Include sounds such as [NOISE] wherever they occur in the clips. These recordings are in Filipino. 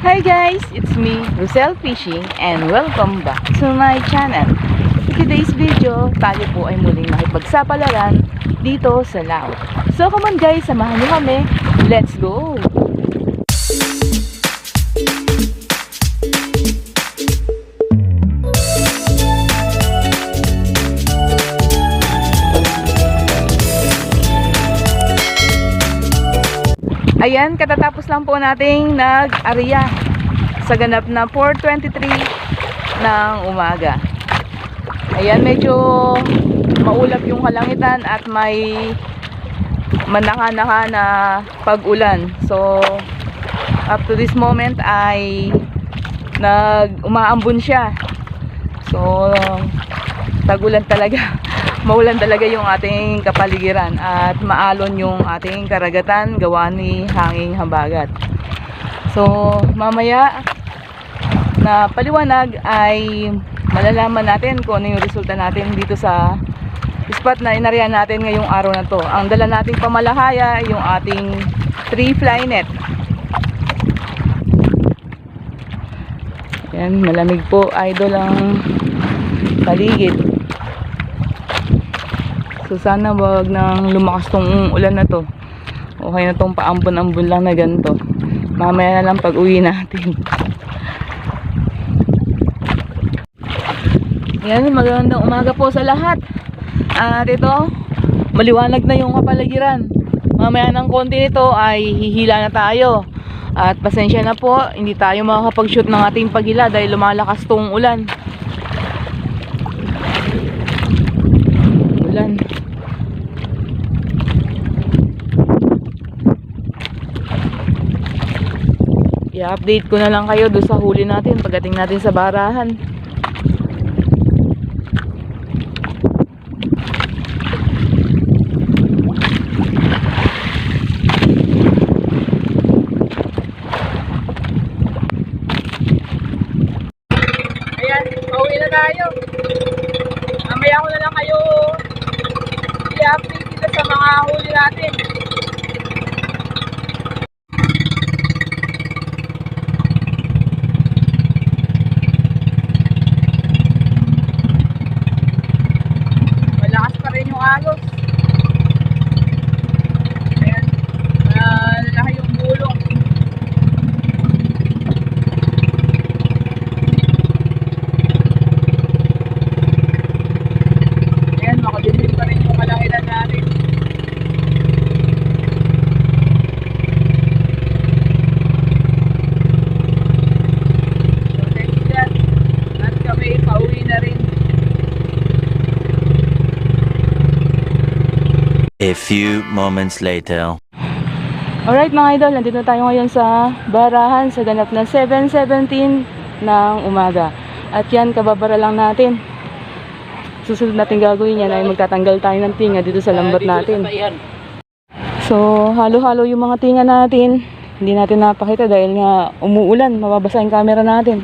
Hi guys, it's me, Rosel Fishing and welcome back to my channel. Today's video, tayo po ay muling makipagsapalaran dito sa Lao. So come on guys, samahan niyo kami. Let's go! Ayan, katatapos lang po nating nag-ariya sa ganap na 4.23 ng umaga. Ayan, medyo maulap yung kalangitan at may manaka-naka na pag-ulan. So, up to this moment ay nag-umaambon siya. So, tagulan talaga. [LAUGHS] Maulan talaga yung ating kapaligiran at maalon yung ating karagatan gawa ni hanging hambagat. So, mamaya na paliwanag ay malalaman natin kung ano yung resulta natin dito sa spot na inariyan natin ngayong araw na to. Ang dala nating pamalahaya yung ating 3 fly net. Yan, malamig po idol ang paligid. So sana wag nang lumakas tong ulan na to. Okay na tong paambon-ambon lang na ganito. Mamaya na lang pag uwi natin. [LAUGHS] Yan, magandang umaga po sa lahat. At ito, maliwanag na yung kapaligiran. Mamaya ng konti nito ay hihila na tayo. At pasensya na po, hindi tayo makakapag-shoot ng ating pagila dahil lumalakas tong. Ulan. I-update ko na lang kayo doon sa huli natin pagdating natin sa barahan. Ayan, pauwi na tayo. Mamaya ko na lang kayo i-update dito sa mga huli natin. Malakas pa rin yung agos. Ayan, malalaki yung bulong. Ayan, makadilim pa rin yung kalahiran natin. So, thanks God. At kami pauwi na rin. A few moments later. Alright mga idol, nandito na tayo ngayon sa barahan sa ganap na 7.17 ng umaga. At yan, kababara lang natin. Susunod natin gagawin yan ay magtatanggal tayo ng tinga dito sa lambat natin. So, halo-halo yung mga tinga natin. Hindi natin napakita dahil nga umuulan, mababasa yung camera natin.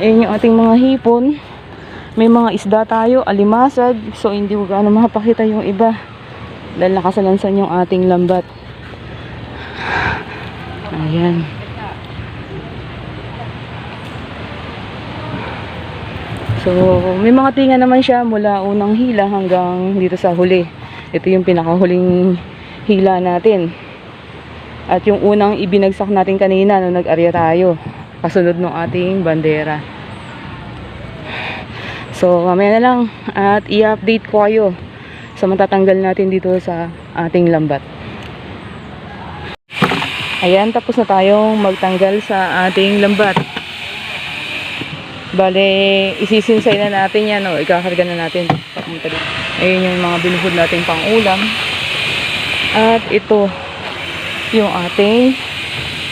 Ayun yung ating mga hipon. May mga isda tayo, alimasag. So, hindi ko gaano mapakita yung iba. Dahil nakasalansan yung ating lambat. Ayan. So, may mga tinga naman siya mula unang hila hanggang dito sa huli. Ito yung pinakahuling hila natin. At yung unang ibinagsak natin kanina nung nag-arya tayo. Kasunod ng ating bandera. So, mamaya na lang at i-update ko kayo sa matatanggal natin dito sa ating lambat. Ayan, tapos na tayong magtanggal sa ating lambat. Bale, isisinsay na natin yan, o ikakarga na natin. Papunta dito. Ayun yung mga binuhod natin pang ulam. At ito, yung ating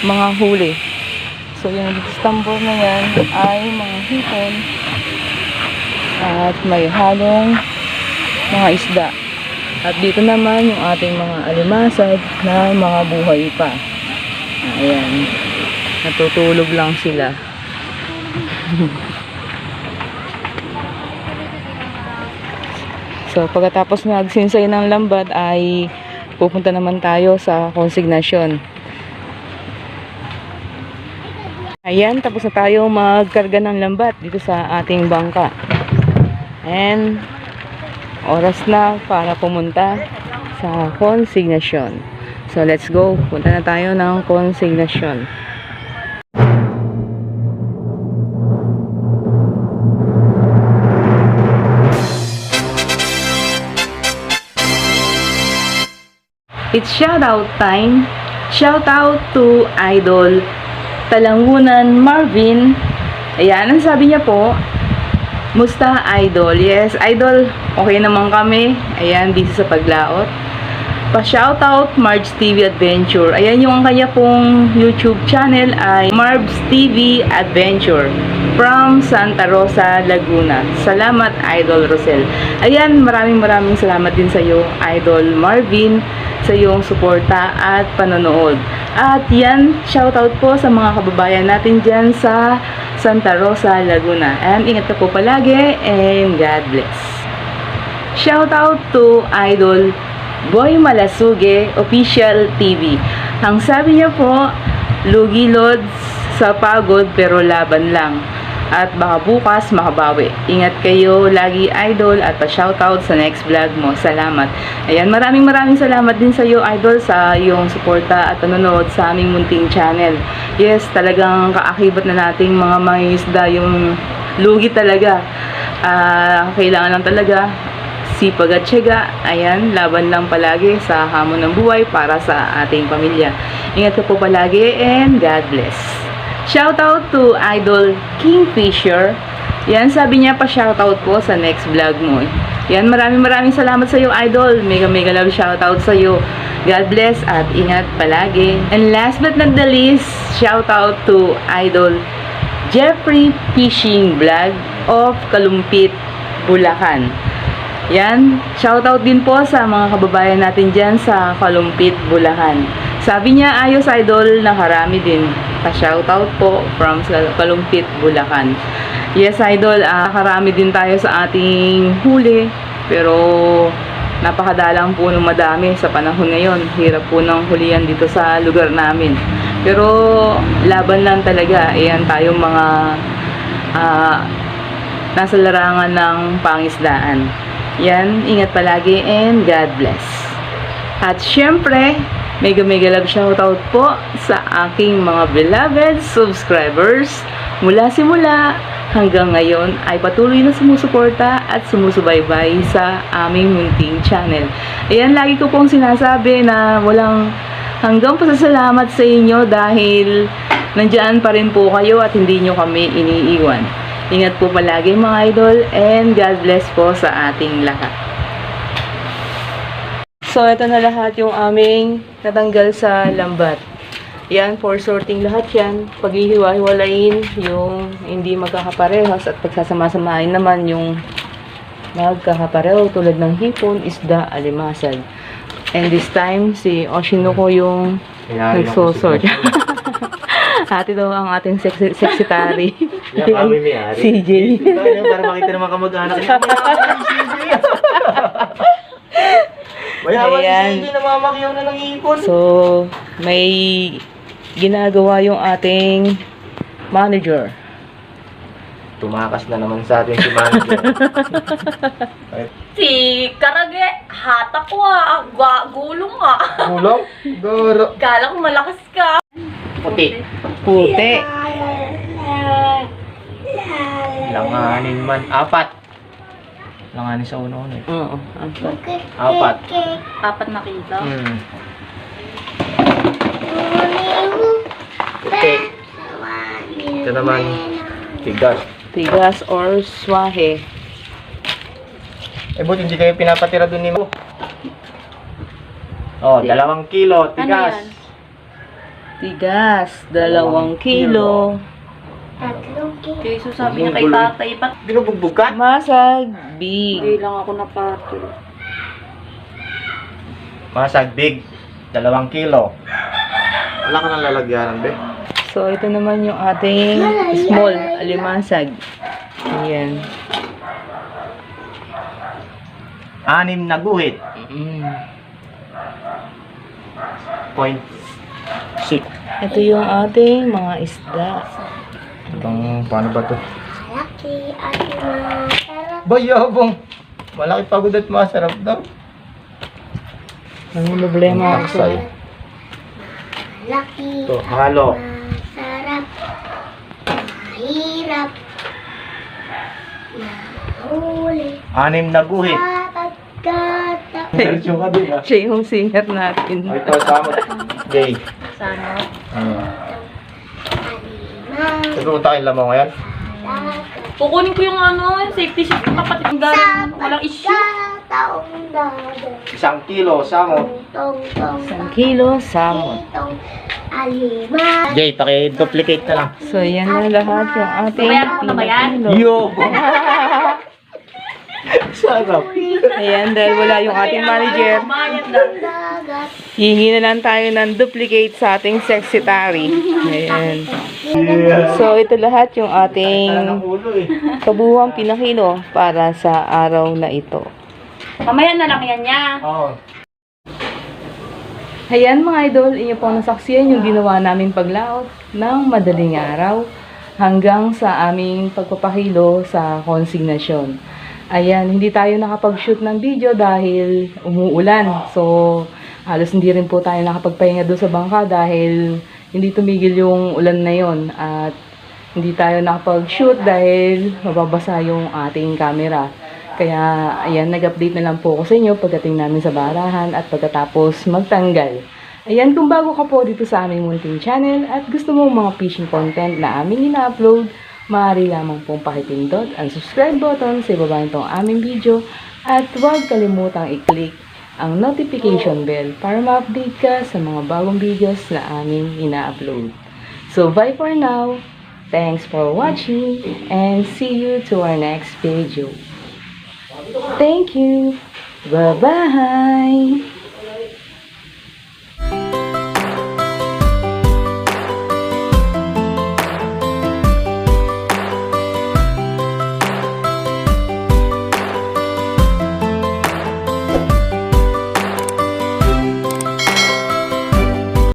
mga huli. So, yung stambor na yan ay mga hipon. At may halong mga isda. At dito naman yung ating mga alimasag na mga buhay pa. Ayan. Natutulog lang sila. [LAUGHS] so, pagkatapos magsinsay ng lambat ay pupunta naman tayo sa konsignasyon. Ayan, tapos na tayo magkarga ng lambat dito sa ating bangka. And oras na para pumunta sa consignation. So let's go. Punta na tayo ng consignation. It's shoutout time. Shoutout to Idol Talangunan Marvin. Ayan, ang sabi niya po, Musta Idol? Yes, Idol, okay naman kami. Ayan, busy sa paglaot. Pa-shoutout Marbs TV Adventure. Ayan yung kanya pong YouTube channel ay Marbs TV Adventure from Santa Rosa, Laguna. Salamat, Idol Rosel. Ayan, maraming maraming salamat din sa iyo, Idol Marvin, sa iyong suporta at panonood. At yan, shoutout po sa mga kababayan natin dyan sa Santa Rosa, Laguna. And ingat ka po palagi and God bless. Shoutout to Idol Boy Malasuge Official TV. Ang sabi niya po, lugi lods sa pagod pero laban lang. At baka bukas makabawi. Ingat kayo lagi idol at pa-shoutout sa next vlog mo. Salamat. Ayan, maraming maraming salamat din sa iyo idol sa iyong suporta at panonood sa aming munting channel. Yes, talagang kaakibat na nating mga mangingisda yung lugi talaga. Ah, kailangan lang talaga sipag at tiyaga, ayan, laban lang palagi sa hamon ng buhay para sa ating pamilya. Ingat ka po palagi and God bless. Shoutout to Idol Kingfisher. Yan, sabi niya pa shoutout po sa next vlog mo. Yan, maraming maraming salamat sa iyo, Idol. Mega mega love shoutout sa iyo. God bless at ingat palagi. And last but not the least, shoutout to Idol Jeffrey Fishing Vlog of Kalumpit, Bulacan. Yan, shoutout din po sa mga kababayan natin dyan sa Kalumpit, Bulacan. Sabi niya, ayos idol, nakarami din. Pa-shoutout po from Kalumpit, Bulacan. Yes, idol, ah, karami din tayo sa ating huli. Pero napakadalang po ng madami sa panahon ngayon. Hirap po ng hulihan dito sa lugar namin. Pero laban lang talaga. Ayan tayong mga ah, nasa larangan ng pangisdaan. Yan, ingat palagi and God bless. At syempre, mega mega love shoutout po sa aking mga beloved subscribers mula simula hanggang ngayon ay patuloy na sumusuporta at sumusubaybay sa aming munting channel. Ayan, lagi ko pong sinasabi na walang hanggang pasasalamat sa inyo dahil nandyan pa rin po kayo at hindi nyo kami iniiwan. Ingat po palagi mga idol and God bless po sa ating lahat. So, ito na lahat yung aming natanggal sa lambat. Yan, for sorting lahat yan. Paghihiwa-hiwalayin yung hindi magkakaparehas at pagsasama-samahin naman yung magkakapareho tulad ng hipon, isda, alimasag. And this time, si Oshinoko yung nagsosort. [LAUGHS] Ate daw ang ating sexy, sexitary. Yan kami may ari. [LAUGHS] CJ. Para makita naman kamag-anak niya. [LAUGHS] Mayaman si Ayan. CJ, namamakyaw na ng ipon. So, may ginagawa yung ating manager. Tumakas na naman sa atin si manager. [LAUGHS] Si Karage, hata ko ah. Gwa, gulong ah. Kulang? Garo. Kala ko malakas ka. Puti. Puti. Langanin man. Apat. Langanin sa uno-uno. eh. Oo. apat. Apat. Apat na kilo. Hmm. Puti. Ito naman. Tigas. Tigas or swahe. Eh, buti hindi kayo pinapatira dun ni mo. Oh, dalawang kilo, tigas. yan? Tigas, dalawang kilo. Kaya so sabi niya kay tatay, ba't Binubugbog ka? Masag, hindi big. lang ako napatol. Masag big, dalawang kilo. Wala ka nang lalagyanan, be. So, ito naman yung ating small alimasag. Ayan. Anim na guhit. Mm. Point Sik. Ito yung ating mga isda. Itong, paano ba to? Laki at masarap. Bayabong! Malaki pagod at masarap daw. Ang problema ako Taksay. Laki Ito, halo. masarap. Mahirap. Mahuli. Anim na guhit. Sergio ka din ah. Siya yung singer natin. Ay, Ito, samot. Jay. Sana. Alima. Nagpupunta kayo lamang ngayon? Kukunin ko yung ano, yung safety shoes ng kapatid ng galing. Walang issue. Taong dada. Isang kilo, samot. Tong tong Isang kilo. Tong alima. Jay, paki-duplicate na lang. So, yan na lahat yung ating Babayaran ko na ba yan? kilo. Yo! [LAUGHS] Sarap. Ayan, dahil wala yung ating manager, Bayad na. Dagat. hihingi na lang tayo ng duplicate sa ating secretary. Ayan. So, ito lahat yung ating eh. kabuhang pinakilo para sa araw na ito. Mamaya na lang yan niya. Oo. Ayan mga idol, inyo pong nasaksiyan yung ginawa namin paglaot ng madaling araw hanggang sa aming pagpapahilo sa konsignasyon. Ayan, hindi tayo nakapag-shoot ng video dahil umuulan. So, halos hindi rin po tayo nakapagpahinga doon sa bangka dahil hindi tumigil yung ulan na yon at hindi tayo nakapag-shoot dahil mababasa yung ating camera. Kaya, ayan, nag-update na lang po ako sa inyo pagdating namin sa barahan at pagkatapos magtanggal. Ayan, kung bago ka po dito sa aming munting channel at gusto mo mga fishing content na aming ina-upload, maaari lamang pong pakipindot ang subscribe button sa ibaba nitong aming video at huwag kalimutang i-click ang notification bell para ma-update ka sa mga bagong videos na aming ina-upload. So, bye for now. Thanks for watching and see you to our next video. Thank you. Bye-bye.